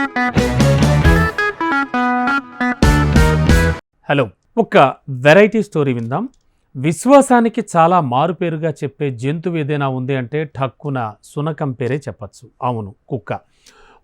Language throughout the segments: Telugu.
హలో ఒక వెరైటీ స్టోరీ విందాం. విశ్వాసానికి చాలా మారుపేరుగా చెప్పే జంతువు ఏదైనా ఉంది అంటే ఠక్కున సునకం పేరే చెప్పచ్చు. అవును కుక్క.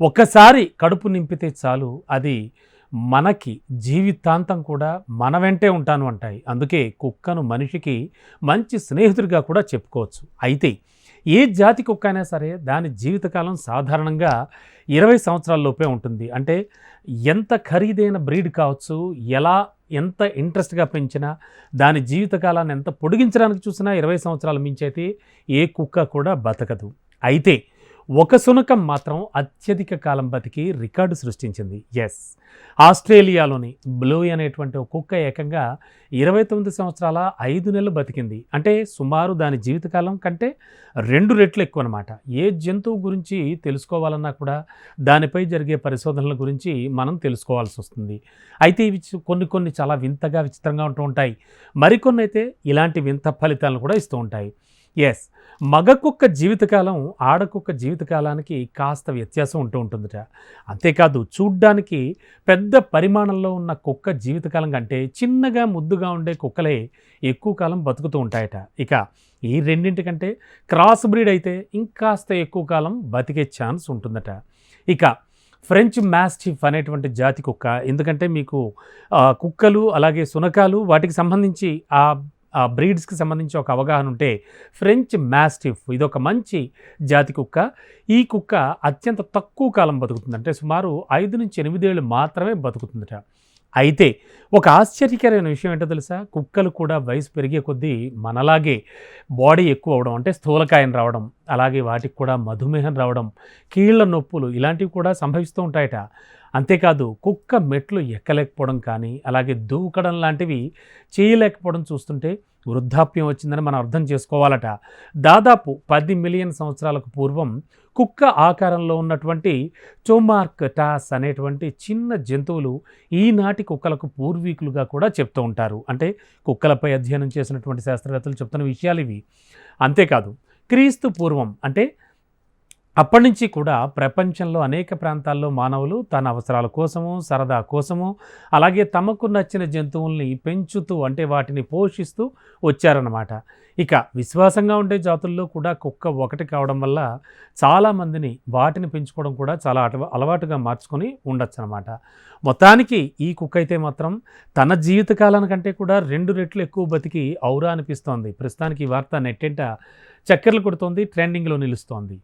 ఒక్కసారి కడుపు నింపితే చాలు అది మనకి జీవితాంతం కూడా మన వెంటే ఉంటాను అంటాయి. అందుకే కుక్కను మనిషికి మంచి స్నేహితుడిగా కూడా చెప్పుకోవచ్చు. అయితే ఏ జాతి కుక్క అయినా సరే దాని జీవితకాలం సాధారణంగా ఇరవై సంవత్సరాల్లోపే ఉంటుంది. అంటే ఎంత ఖరీదైన బ్రీడ్ కావచ్చు ఎలా ఎంత ఇంట్రెస్ట్గా పెంచినా దాని జీవితకాలాన్ని ఎంత పొడిగించడానికి చూసినా ఇరవై సంవత్సరాల మించైతే ఏ కుక్క కూడా బతకదు. అయితే ఒక శునకం మాత్రం అత్యధిక కాలం బతికి రికార్డు సృష్టించింది. ఎస్ ఆస్ట్రేలియాలోని బ్లూ అనేటువంటి కుక్క ఏకంగా ఇరవై తొమ్మిది సంవత్సరాల ఐదు నెలలు బతికింది. అంటే సుమారు దాని జీవితకాలం కంటే రెండు రెట్లు ఎక్కువ అనమాట ఏ జంతువు గురించి తెలుసుకోవాలన్నా కూడా దానిపై జరిగే పరిశోధనల గురించి మనం తెలుసుకోవాల్సి వస్తుంది. అయితే ఇవి కొన్ని కొన్ని చాలా వింతగా విచిత్రంగా ఉంటూ ఉంటాయి. మరికొన్ని అయితే ఇలాంటి వింత ఫలితాలను కూడా ఇస్తూ ఉంటాయి. ఎస్ మగ కుక్క జీవితకాలం ఆడకుక్క జీవితకాలానికి కాస్త వ్యత్యాసం ఉంటూ ఉంటుందిట. అంతేకాదు చూడ్డానికి పెద్ద పరిమాణంలో ఉన్న కుక్క జీవితకాలం కంటే చిన్నగా ముద్దుగా ఉండే కుక్కలే ఎక్కువ కాలం బతుకుతూ ఉంటాయట. ఇక ఈ రెండింటికంటే క్రాస్ బ్రీడ్ అయితే ఇంకాస్త ఎక్కువ కాలం బతికే ఛాన్స్ ఉంటుందట. ఇక ఫ్రెంచ్ మ్యాస్టిఫ్ అనేటువంటి జాతి కుక్క ఎందుకంటే మీకు కుక్కలు అలాగే సునకాలు వాటికి సంబంధించి ఆ ఆ బ్రీడ్స్కి సంబంధించి ఒక అవగాహన ఉంటే ఫ్రెంచ్ మ్యాస్టిఫ్ ఇది ఒక మంచి జాతి కుక్క. ఈ కుక్క అత్యంత తక్కువ కాలం బతుకుతుంది అంటే సుమారు ఐదు నుంచి ఎనిమిదేళ్ళు మాత్రమే బతుకుతుందట. అయితే ఒక ఆశ్చర్యకరమైన విషయం ఏంటో తెలుసా? కుక్కలు కూడా వయసు పెరిగే కొద్దీ మనలాగే బాడీ ఎక్కువ అవడం అంటే స్థూలకాయం రావడం అలాగే వాటికి కూడా మధుమేహం రావడం కీళ్ళ నొప్పులు ఇలాంటివి కూడా సంభవిస్తూ ఉంటాయట. అంతేకాదు కుక్క మెట్లు ఎక్కలేకపోవడం కానీ అలాగే దూకడం లాంటివి చేయలేకపోవడం చూస్తుంటే వృద్ధాప్యం వచ్చిందని మనం అర్థం చేసుకోవాలట. దాదాపు పది మిలియన్ సంవత్సరాలకు పూర్వం కుక్క ఆకారంలో ఉన్నటువంటి చోమార్క్ టాస్ అనేటువంటి చిన్న జంతువులు ఈనాటి కుక్కలకు పూర్వీకులుగా కూడా చెప్తూ ఉంటారు. అంటే కుక్కలపై అధ్యయనం చేసినటువంటి శాస్త్రవేత్తలు చెప్తున్న విషయాలు ఇవి. అంతేకాదు క్రీస్తు పూర్వం అంటే అప్పటి నుంచి కూడా ప్రపంచంలో అనేక ప్రాంతాల్లో మానవులు తన అవసరాల కోసము సరదా కోసము అలాగే తమకు నచ్చిన జంతువుల్ని పెంచుతూ అంటే వాటిని పోషిస్తూ వచ్చారన్నమాట. ఇక విశ్వాసంగా ఉండే జాతుల్లో కూడా కుక్క ఒకటి కావడం వల్ల చాలామందిని వాటిని పెంచుకోవడం కూడా చాలా అటవ అలవాటుగా మార్చుకొని ఉండొచ్చు అనమాట మొత్తానికి ఈ కుక్క అయితే మాత్రం తన జీవితకాలానికంటే కూడా రెండు రెట్లు ఎక్కువ బతికి ఔరా అనిపిస్తోంది. ప్రస్తుతానికి ఈ వార్త నెట్టింట చక్కెరలు కొడుతోంది ట్రెండింగ్లో నిలుస్తోంది.